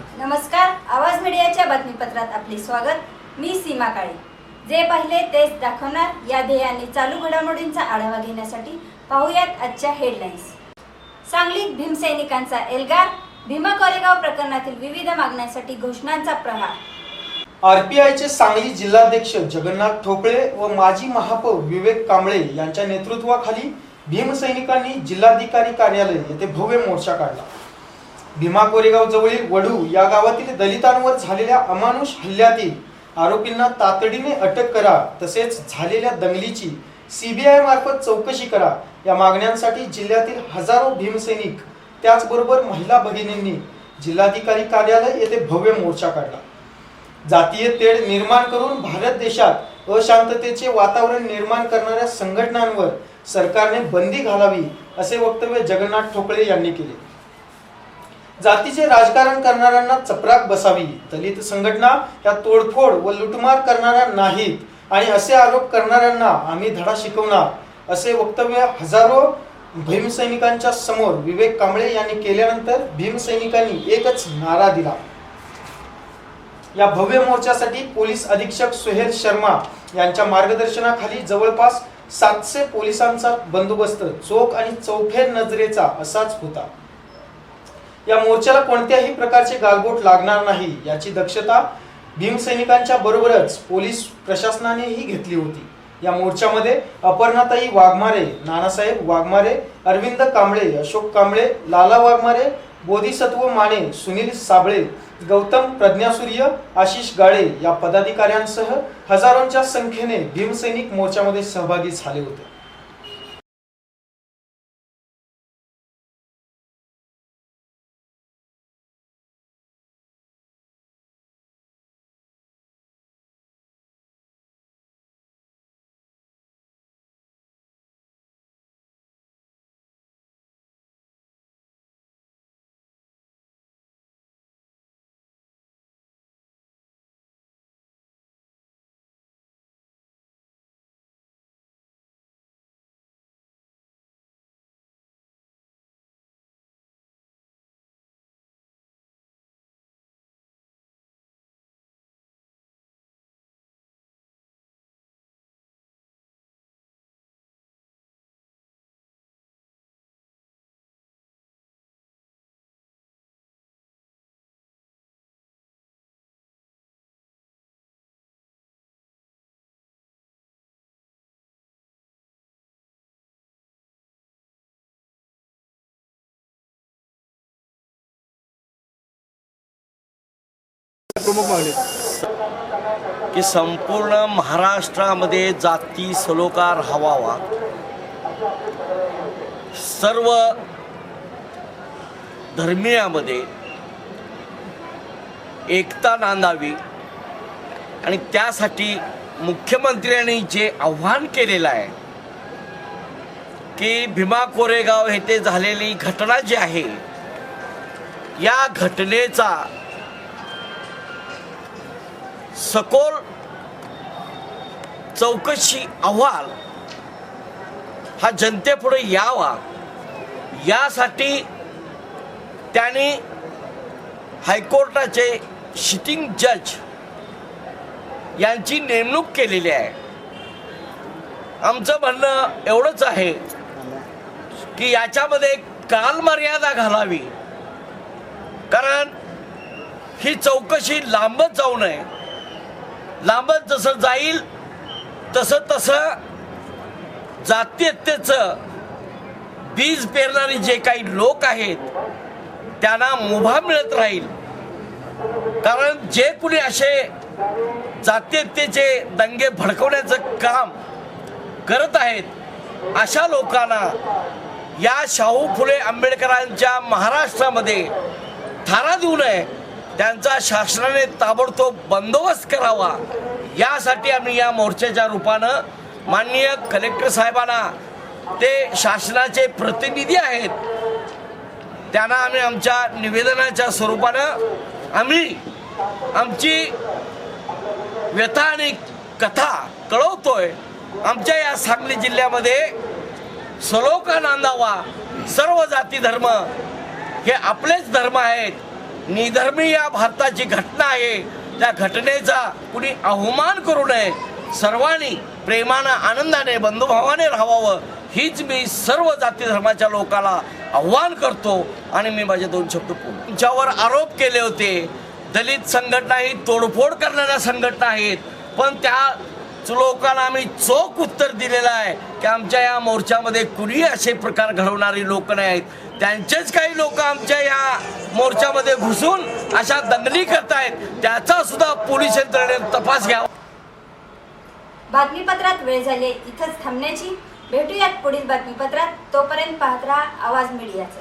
नमस्कार आवाज मीडियाच्या बातमीपत्रात आपले स्वागत. मी सीमा काळे. जे पाहिले तेच दाखवणार या ध्येयाने चालू घडामोडींचा आढावा घेण्यासाठी पाहूयात आजच्या हेडलाईन्स सांगलीत भीमसैनिकांचा एल्गार भीमा कोरेगाव प्रकरणातील विविध मागण्यांसाठी घोषणांचा प्रहार. आरपीआयचे सांगली जिल्हाध्यक्ष जगन्नाथ ठोकळे व माजी महापौर विवेक कांबळे यांच्या नेतृत्वाखाली भीमसैनिकांनी जिल्हाधिकारी कार्यालय येथे भव्य मोर्चा काढला. भीमा कोरेगाव जवळील वडू या गावातील दलितांवर झालेल्या अमानुष हल्ल्यातील आरोपींना तातडीने अटक करा तसेच झालेल्या दंगलीची सीबीआय मार्फत चौकशी करा. या मागण्यांसाठी जिल्ह्यातील हजारो भीमसैनिक त्याचबरोबर महिला भगिनींनी जिल्हाधिकारी कार्यालय येथे भव्य मोर्चा काढला. जातीय तेढ निर्माण करून भारत देशात अशांततेचे वातावरण निर्माण करणाऱ्या संघटनांवर सरकारने बंदी घालावी असे वक्तव्य जगन्नाथ ठोकळे यांनी केले. जातीचे राजकारण करणाऱ्यांना चपराक बसावी. दलित संघटना या तोडफोड व लुटमार करणाऱ्या नाहीत आणि असे आरोप करणाऱ्यांना आम्ही धडा शिकवणार असे वक्तव्य हजारो भीमसैनिकांच्या समोर विवेक कांबळे यांनी केल्यानंतर भीमसैनिकांनी एकच नारा दिला. या भव्य मोर्चासाठी पोलीस अधीक्षक सुहेल शर्मा यांच्या मार्गदर्शनाखाली जवळपास सातशे पोलिसांचा बंदोबस्त चोख आणि चौफेर नजरेचा असाच होता. या मोर्चाला कोणत्याही प्रकारचे गालबोट लागणार नाही याची दक्षता भीमसैनिकांच्या बरोबरच पोलीस प्रशासनानेही घेतली होती. या मोर्चामध्ये अपर्णाताई वाघमारे नानासाहेब वाघमारे अरविंद कांबळे अशोक कांबळे लाला वाघमारे बोधिसत्व माने सुनील साबळे गौतम प्रज्ञासूर्य आशिष गाळे या पदाधिकाऱ्यांसह हजारोंच्या संख्येने भीमसैनिक मोर्चामध्ये सहभागी झाले होते. प्रमुख मागणी की संपूर्ण महाराष्ट्रामध्ये जाती सलोकार हवावा. सर्व धर्मीयामध्ये एकता नांदावी. आणि त्यासाठी मुख्यमंत्र्यांनी जे आव्हान केलेलं आहे की भीमा कोरेगाव येथे झालेली घटना जी आहे या घटनेचा सखोल चौकशी अहवाल हा जनतेपुढे यावा. यासाठी त्यांनी हायकोर्टाचे शिटिंग जज यांची नेमणूक केलेली आहे. आमचं म्हणणं एवढंच आहे की याच्यामध्ये कालमर्यादा घालावी. कारण ही चौकशी लांबच जाऊ नये. लांबत जसं जाईल तसं तसं जातीयतेचं बीज पेरणारे जे काही लोक आहेत त्यांना मुभा मिळत राहील. कारण जे कुणी असे जातीयतेचे दंगे भडकवण्याचं काम करत आहेत अशा लोकांना या शाहू फुले आंबेडकरांच्या महाराष्ट्रामध्ये थारा देऊ नये. त्यांचा शासनाने ताबडतोब बंदोबस्त करावा. यासाठी आम्ही या मोर्चाच्या रूपानं माननीय कलेक्टर साहेबांना ते शासनाचे प्रतिनिधी आहेत. त्यांना आम्ही आमच्या निवेदनाच्या स्वरूपानं आम्ही आमची व्यथा आणि कथा कळवतोय. आमच्या या सांगली जिल्ह्यामध्ये सलोखा नांदावा सर्व जाती धर्म हे आपलेच धर्म आहेत. निधर्मी या भारताची घटना आहे. त्या घटनेचा कुणी अवमान करू नये. सर्वांनी प्रेमानं आनंदाने बंधुभावाने राहावं. हीच मी सर्व जाती धर्माच्या लोकाला आव्हान करतो आणि मी माझे दोन शब्द तुमच्यावर आरोप केले होते. दलित संघटना ही तोडफोड करणाऱ्या संघटना आहेत. पण त्या लोकांना आम्ही चोख उत्तर दिलेलं आहे की आमच्या या मोर्चामध्ये कुणी असे प्रकार घडवणारी लोक नाही आहेत त्यांचेच काही लोक आमच्या या मोर्चामध्ये घुसून अशा दंगली करतायत. त्याचा सुद्धा पोलीस यंत्रणेने तपास घ्यावा. बातमीपत्रात वेळ झाली इथंच थांबण्याची. भेटूयात पुढील बातमीपत्रात. तोपर्यंत पाहत राहा आवाज मीडियाचा.